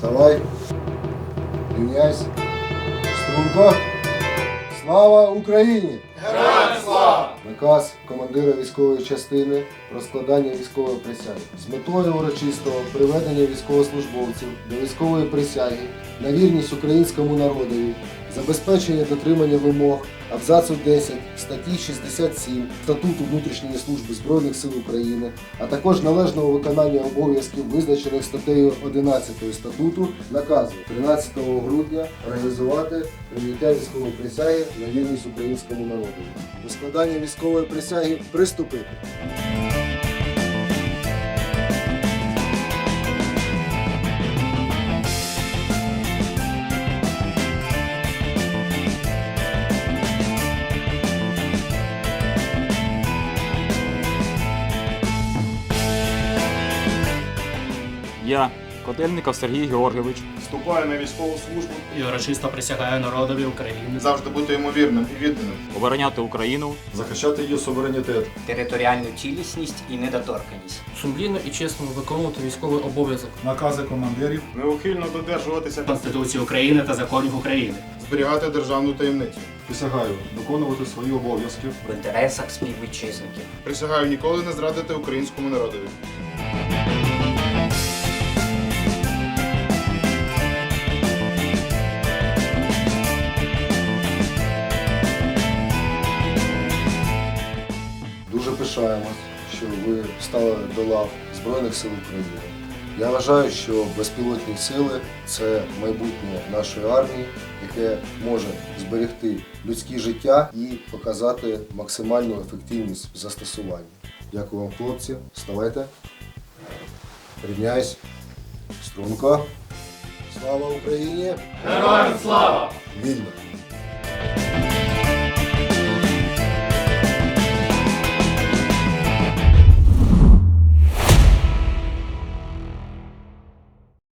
Вставай. Рівняйся. Струнко. Слава Україні! Героям слава! Наказ командира військової частини про складання військової присяги з метою урочистого приведення військовослужбовців до військової присяги на вірність українському народові, забезпечення дотримання вимог абзацу 10 статті 67 Статуту внутрішньої служби Збройних сил України, а також належного виконання обов'язків, визначених статтею 11 статуту, наказу 13 грудня організувати прийняття військової присяги на вірність українському народу. До складання військової присяги приступити. Я, Котельников Сергій Георгійович, Вступаю на військову службу. і урочисто присягаю народові України Завжди бути йому вірним і відданим. обороняти Україну захищати її суверенітет, територіальну цілісність і недоторканність. сумлінно і чесно виконувати військовий обов'язок. накази командирів, Неухильно додержуватися Конституції України та законів України. зберігати державну таємницю. присягаю виконувати свої обов'язки В інтересах співвітчизників. Присягаю ніколи не зрадити українському народові. Пишаємось, що ви стали до лав Збройних сил України. Я вважаю, що безпілотні сили це майбутнє нашої армії, яке може зберегти людське життя і показати максимальну ефективність в застосуванні. Дякую вам, хлопці. Вставайте. Рівняйсь. Струнко. Слава Україні! Героям слава! Вільно!